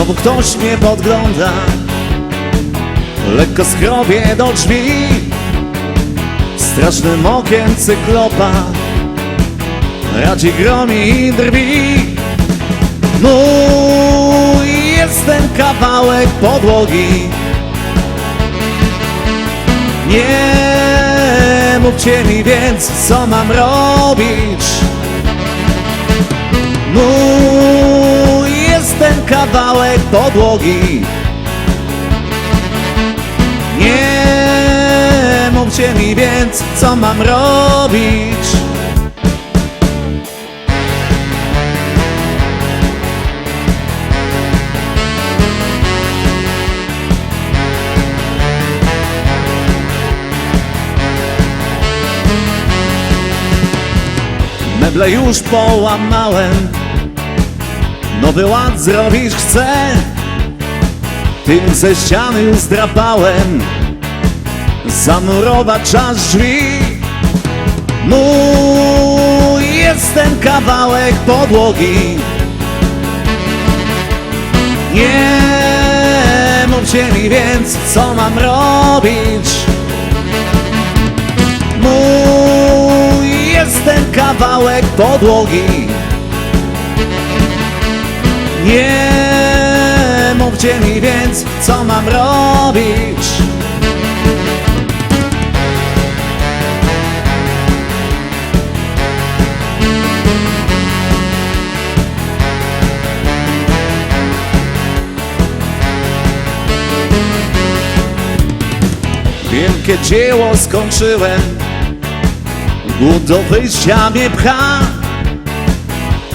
Znowu ktoś mnie podgląda. Lekko skrobię do drzwi. Strasznym okiem cyklopa. Radzi gromi i drwi. Mój jest ten kawałek podłogi. Nie mówcie mi więc, co mam robić. Mój kawałek podłogi. Nie mówcie mi więc, co mam robić. Meble już połamałem Nowy ład zrobić chcę. Tym ze ściany zdrapałem. Zamurować czas drzwi. Mój jest ten kawałek podłogi. Nie mówcie mi więc, co mam robić. Mój jest ten kawałek podłogi Nie mówcie mi więc, co mam robić. Wielkie dzieło skończyłem Głód do wyjścia mnie pcha.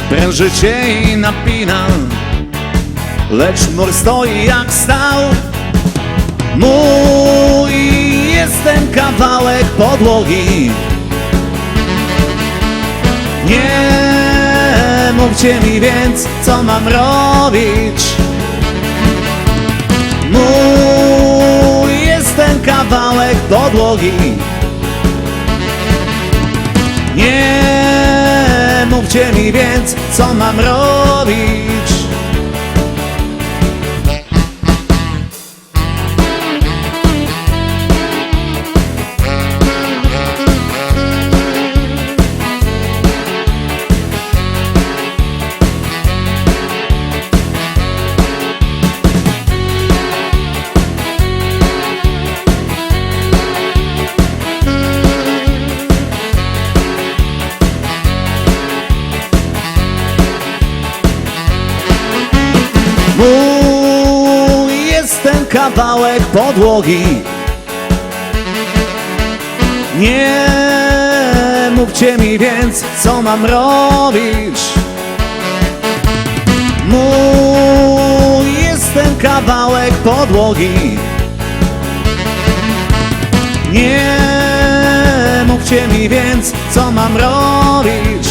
Pręży cię i napinam Lecz mur stoi jak stał. Mój jest ten kawałek podłogi. Nie mówcie mi więc, co mam robić. Mój jest ten kawałek podłogi. Nie mówcie mi więc, co mam robić kawałek podłogi. Nie mówcie mi więc, co mam robić. Mój jest ten kawałek podłogi. Nie mówcie mi więc, co mam robić